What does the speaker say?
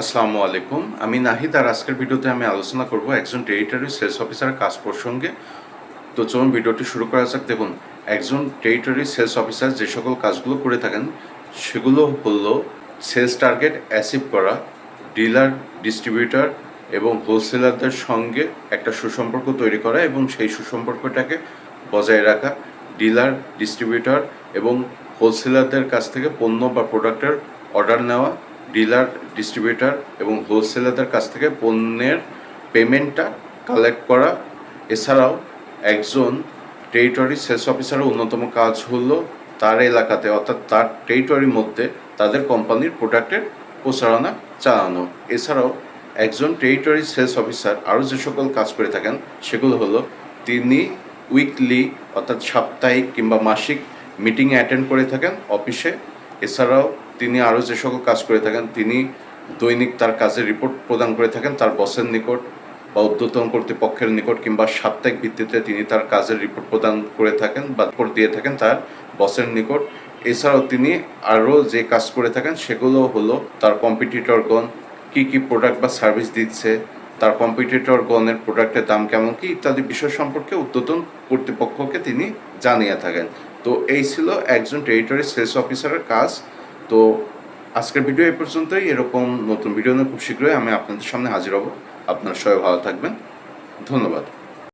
আসসালামু আলাইকুম। আমি নাহিদ আর আজকের ভিডিওতে আমি আলোচনা করব একজন টেরিটারি সেলস অফিসারের কাজ প্রসঙ্গে। তো চলুন ভিডিওটি শুরু করা যাক। দেখুন, একজন টেরিটরি সেলস অফিসার যে সকল কাজগুলো করে থাকেন, সেগুলো হলো সেলস টার্গেট অ্যাচিভ করা ডিলার ডিস্ট্রিবিউটর এবং হোলসেলারদের সঙ্গে একটা সুসম্পর্ক তৈরি করা এবং সেই সুসম্পর্কটাকে বজায় রাখা ডিলার ডিস্ট্রিবিউটর এবং হোলসেলারদের কাছ থেকে পণ্য বা প্রোডাক্টের অর্ডার নেওয়া ডিলার, ডিস্ট্রিবিউটার এবং হোলসেলারদের কাছ থেকে পণ্যের পেমেন্টটা কালেক্ট করা। এছাড়াও একজন টেরিটরি সেলস অফিসারের অন্যতম কাজ হলো তার এলাকাতে, অর্থাৎ তার টেরিটরির মধ্যে তাদের কোম্পানির প্রোডাক্টের প্রচারণা চালানো। এছাড়াও একজন টেরিটরি সেলস অফিসার আরও যে সকল কাজ করে থাকেন, সেগুলো হলো তিনি উইকলি, অর্থাৎ সাপ্তাহিক কিংবা মাসিক মিটিং অ্যাটেন্ড করে থাকেন অফিসে। এছাড়াও তিনি আরও যে সকল কাজ করে থাকেন, তিনি দৈনিক তার কাজের রিপোর্ট প্রদান করে থাকেন, তার বসের নিকট বা ঊর্ধ্বতন কর্তৃপক্ষের নিকট কিংবা সাপ্তাহিক ভিত্তিতে তিনি তার কাজের রিপোর্ট প্রদান করে থাকেন বা রিপোর্ট দিয়ে থাকেন তার বসের নিকট। এছাড়াও তিনি আরও যে কাজ করে থাকেন, সেগুলো হলো তার কম্পিটিটরগণ কী কী প্রোডাক্ট বা সার্ভিস দিচ্ছে, তার কম্পিটিটরগণের প্রোডাক্টের দাম কেমন কি ইত্যাদি বিষয় সম্পর্কে ঊর্ধ্বতন কর্তৃপক্ষকে তিনি জানিয়ে থাকেন। তো এই ছিল একজন টেরিটরি সেলস অফিসারের কাজ। তো আজকের ভিডিও এ পর্যন্তই। এরকম নতুন ভিডিও নিয়ে খুব শীঘ্রই আমি আপনাদের সামনে হাজির হব। আপনারা সবাই ভালো থাকবেন। ধন্যবাদ।